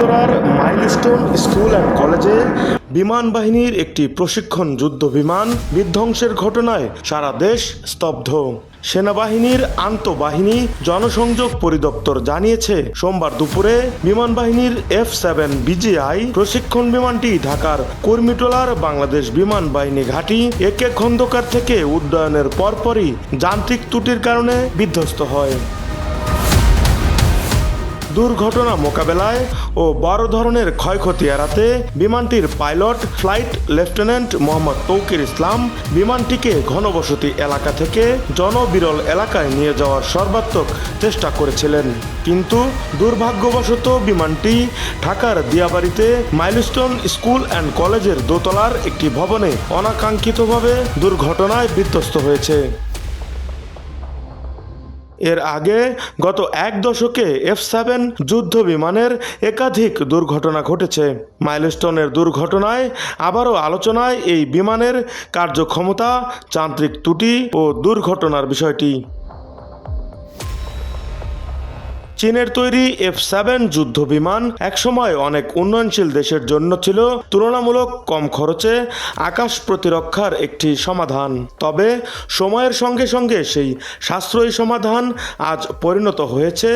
উত্তরার milestone school and কলেজে বিমান বাহিনীর একটি প্রশিক্ষণ যুদ্ধ বিমান বিধ্বংসের ঘটনায় সারা দেশ স্তব্ধ। সেনাবাহিনীর আন্তঃবাহিনী জনসংযোগ পরিদপ্তর জানিয়েছে, সোমবার দুপুরে বিমান বাহিনীর এফ সেভেন বিজিআই প্রশিক্ষণ বিমানটি ঢাকার কুর্মিটোলার বাংলাদেশ বিমান বাহিনী ঘাঁটি একে খন্দকার থেকে উড্ডয়নের পরপরই যান্ত্রিক ত্রুটির কারণে বিধ্বস্ত হয়। দুর্ঘটনা মোকাবেলায় ও বড় ধরনের ক্ষয়ক্ষতি এড়াতে বিমানটির pilot, flight lieutenant Mohammad Tauqir Islam বিমানটিকে ঘনবসতি এলাকা থেকে জনবিরল এলাকায় নিয়ে যাওয়ার সর্বাত্মক চেষ্টা করেছিলেন। কিন্তু দুর্ভাগ্যবশত বিমানটি ঢাকার দিয়াবাড়িতে মাইলস্টোন স্কুল অ্যান্ড কলেজের দোতলার একটি ভবনে অনাকাঙ্ক্ষিতভাবে দুর্ঘটনায় বিধ্বস্ত হয়েছে। এর আগে গত এক দশকে এফ সেভেন যুদ্ধ বিমানের একাধিক দুর্ঘটনা ঘটেছে। মাইলস্টোনের দুর্ঘটনায় আবারও আলোচনায় এই বিমানের কার্যক্ষমতা, যান্ত্রিক ত্রুটি ও দুর্ঘটনার বিষয়টি। চীনের তৈরি এফ সেভেন যুদ্ধ বিমান একসময় অনেক উন্নয়নশীল দেশের জন্য ছিল, তুলনামূলক কম খরচে আকাশ প্রতিরক্ষার একটি সমাধান। তবে সময়ের সঙ্গে সঙ্গে সেই সাশ্রয়ী সমাধান আজ পরিণত হয়েছে,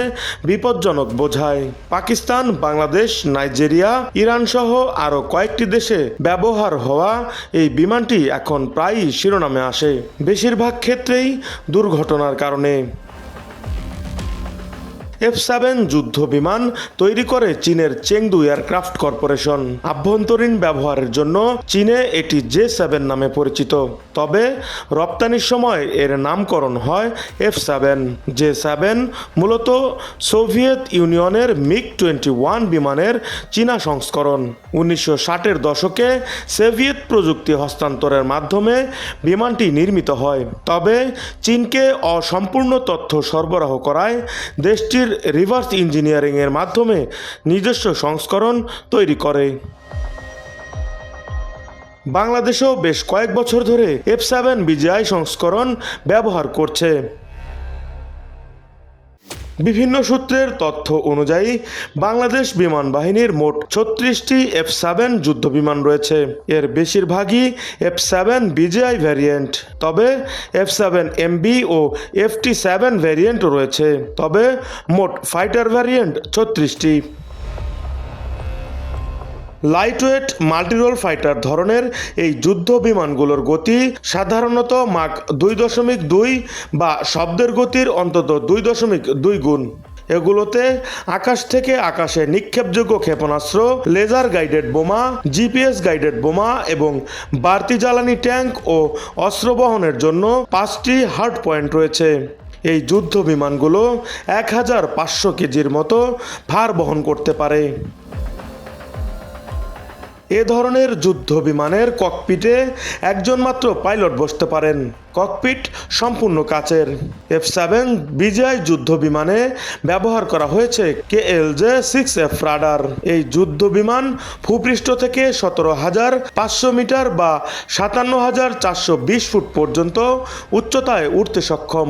বিপজ্জনক বোঝায়। পাকিস্তান, বাংলাদেশ, নাইজেরিয়া ইরান সহ আরও কয়েকটি দেশে ব্যবহার হওয়া এই বিমানটি এখন প্রায়ই শিরোনামে আসে। বেশিরভাগ ক্ষেত্রেই দুর্ঘটনার কারণে। এফ সেভেন যুদ্ধ বিমান তৈরি করে চীনের চেংদু এয়ারক্রাফট কর্পোরেশন। আভ্যন্তরীণ ব্যবহারের জন্য চীনে এটি জে সেভেন নামে পরিচিত। তবে রপ্তানির সময় এর নামকরণ হয় এফ সেভেন। জে সেভেন মূলত সোভিয়েত ইউনিয়নের মিগ টোয়েন্টি ওয়ান বিমানের চীনা সংস্করণ। উনিশশো ষাটের দশকে সোভিয়েত প্রযুক্তি হস্তান্তরের মাধ্যমে বিমানটি নির্মিত হয়। তবে চীনকে অসম্পূর্ণ তথ্য সরবরাহ করায় দেশটির রিভার্স ইঞ্জিনিয়ারিংয়ের মাধ্যমে নিজস্ব সংস্করণ তৈরি করে। বাংলাদেশও বেশ কয়েক বছর ধরে এফ সেভেন বিজিআই সংস্করণ ব্যবহার করছে। বিভিন্ন সূত্রের তথ্য অনুযায়ী, বাংলাদেশ বিমান বাহিনীর মোট ছত্রিশটি এফ সেভেন যুদ্ধ বিমান রয়েছে। এর বেশিরভাগই এফ সেভেন বিজেআই ভ্যারিয়েন্ট তবে এফ সেভেন এমবি ও এফটি সেভেন ভ্যারিয়েন্ট রয়েছে। তবে মোট ফাইটার ভ্যারিয়েন্ট ছত্রিশটি। লাইটওয়েট মাল্টিরোল ফাইটার ধরনের এই যুদ্ধ বিমানগুলোর গতি সাধারণত মাক দুই দশমিক দুই বা শব্দের গতির অন্তত দুই দশমিক দুই গুণ। এগুলোতে আকাশ থেকে আকাশে নিক্ষেপযোগ্য ক্ষেপণাস্ত্র লেজার গাইডেড বোমা জিপিএস গাইডেড বোমা এবং বাড়তি জ্বালানি ট্যাঙ্ক ও অস্ত্র বহনের জন্য পাঁচটি হার্ড পয়েন্ট রয়েছে। এই যুদ্ধ বিমানগুলো এক হাজার পাঁচশো কেজির মতো ভার বহন করতে পারে। এ ধরনের যুদ্ধ বিমানের ককপিটে একজন মাত্র পাইলট বসতে পারেন। ককপিট সম্পূর্ণ কাচের। এফ সেভেন বিজয় যুদ্ধ বিমানে ব্যবহার করা হয়েছে K L J six F radar. এই যুদ্ধ বিমান ভূপৃষ্ঠ থেকে সতেরো হাজার পাঁচশো মিটার বা সাতান্ন হাজার চারশো বিশ ফুট পর্যন্ত উচ্চতায় উঠতে সক্ষম।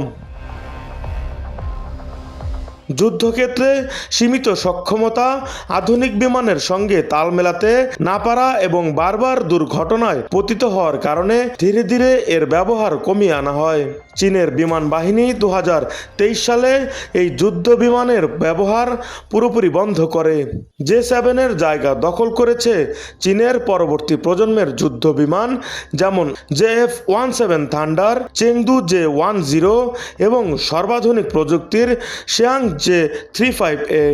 যুদ্ধক্ষেত্রে সীমিত সক্ষমতা আধুনিক বিমানের সঙ্গে তাল মেলাতে না পারা এবং বারবার দুর্ঘটনায় পতিত হওয়ার কারণে ধীরে ধীরে এর ব্যবহার কমিয়ে আনা হয়। চীনের বিমান বাহিনী দু হাজার তেইশ সালে এই যুদ্ধ বিমানের ব্যবহার পুরোপুরি বন্ধ করে। জে সেভেনের জায়গা দখল করেছে চীনের পরবর্তী প্রজন্মের যুদ্ধ বিমান যেমন J F one seven thunder, Chengdu J one zero এবং সর্বাধুনিক প্রযুক্তির Xian J three five A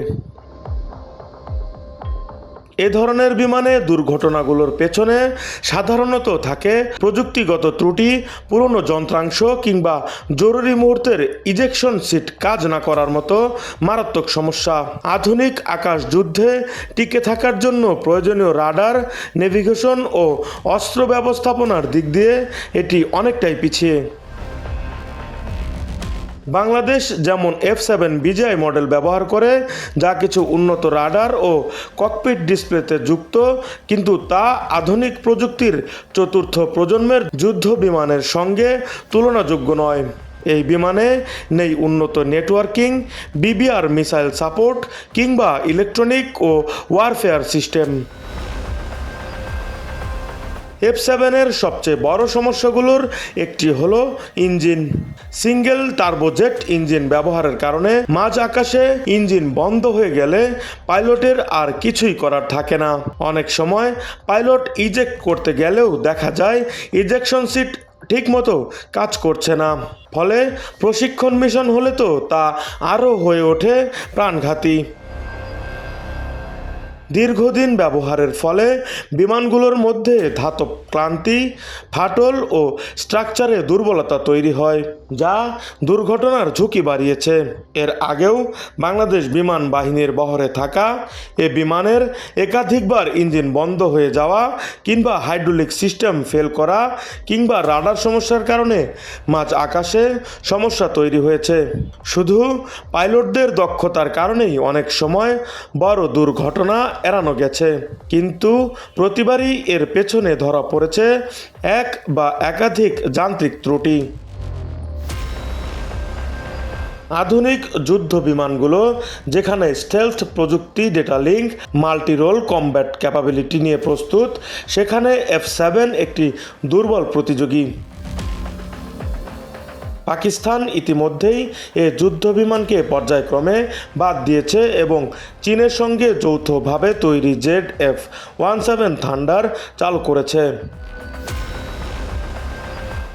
এ ধরনের বিমানে দুর্ঘটনাগুলোর পেছনে সাধারণত থাকে প্রযুক্তিগত ত্রুটি, পুরনো যন্ত্রাংশ কিংবা জরুরি মুহূর্তের ইজেকশন সিট কাজ না করার মতো মারাত্মক সমস্যা। আধুনিক আকাশ যুদ্ধে টিকে থাকার জন্য প্রয়োজনীয় রাডার, নেভিগেশন ও অস্ত্র ব্যবস্থাপনার দিক দিয়ে এটি অনেকটাই পিছিয়ে। বাংলাদেশ যেমন এফ সেভেন বিজয় মডেল ব্যবহার করে, যা কিছু উন্নত রাডার ও ককপিট ডিসপ্লেতে যুক্ত, কিন্তু তা আধুনিক প্রযুক্তির চতুর্থ প্রজন্মের যুদ্ধ বিমানের সঙ্গে তুলনাযোগ্য নয়। এই বিমানে নেই উন্নত নেটওয়ার্কিং বিবিআর মিসাইল সাপোর্ট কিংবা ইলেকট্রনিক ও ওয়ারফেয়ার সিস্টেম এফ সেভেনের সবচেয়ে বড় সমস্যাগুলোর একটি হলো ইঞ্জিন। সিঙ্গেল টার্বোজেট ইঞ্জিন ব্যবহারের কারণে মাঝ আকাশে ইঞ্জিন বন্ধ হয়ে গেলে পাইলটের আর কিছুই করার থাকে না। অনেক সময় পাইলট ইজেক্ট করতে গেলেও দেখা যায় ইজেকশন সিট ঠিকমতো কাজ করছে না। ফলে প্রশিক্ষণ মিশন হলে তো তা আরও হয়ে ওঠে প্রাণঘাতী। দীর্ঘদিন ব্যবহারের ফলে বিমানগুলোর মধ্যে ধাতব ক্লান্তি, ফাটল ও স্ট্রাকচারে দুর্বলতা তৈরি হয়, যা দুর্ঘটনার ঝুঁকি বাড়িয়েছে। এর আগেও বাংলাদেশ বিমান বাহিনীর বহরে থাকা এ বিমানের একাধিকবার ইঞ্জিন বন্ধ হয়ে যাওয়া কিংবা হাইড্রোলিক সিস্টেম ফেল করা কিংবা রাডার সমস্যার কারণে মাঝ আকাশে সমস্যা তৈরি হয়েছে। শুধু পাইলটদের দক্ষতার কারণেই অনেক সময় বড় দুর্ঘটনা এড়ানো গেছে। কিন্তু প্রতিবারই এর পেছনে ধরা পড়েছে এক বা একাধিক যান্ত্রিক ত্রুটি। আধুনিক যুদ্ধ বিমানগুলো, যেখানে স্টেলথ প্রযুক্তি data link multi role combat capability নিয়ে প্রস্তুত, সেখানে এফ সেভেন একটি দুর্বল প্রতিযোগী। পাকিস্তান ইতিমধ্যেই এ যুদ্ধ বিমানকে পর্যায়ক্রমে বাদ দিয়েছে এবং চীনের সঙ্গে যৌথভাবে তৈরি Z F one seven thunder চালু করেছে।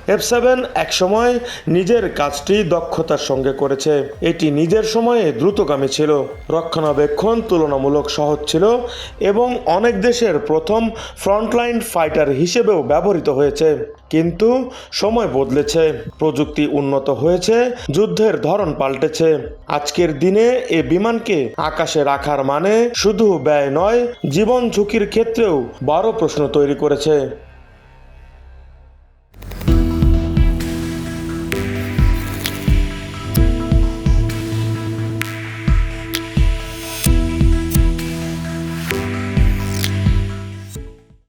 এফ সেভেন একসময় নিজের কাজটি দক্ষতার সঙ্গে করেছে। এটি নিজের সময়ে দ্রুতগামী ছিল। রক্ষণাবেক্ষণ তুলনামূলক সহজ ছিল এবং অনেক দেশের প্রথম ফ্রন্টলাইন ফাইটার হিসেবেও ব্যবহৃত হয়েছে। কিন্তু সময় বদলেছে, প্রযুক্তি উন্নত হয়েছে, যুদ্ধের ধরন পাল্টেছে। আজকের দিনে এ বিমানকে আকাশে রাখার মানে শুধু ব্যয় নয়, জীবন ঝুঁকির ক্ষেত্রেও বারো প্রশ্ন তৈরি করেছে।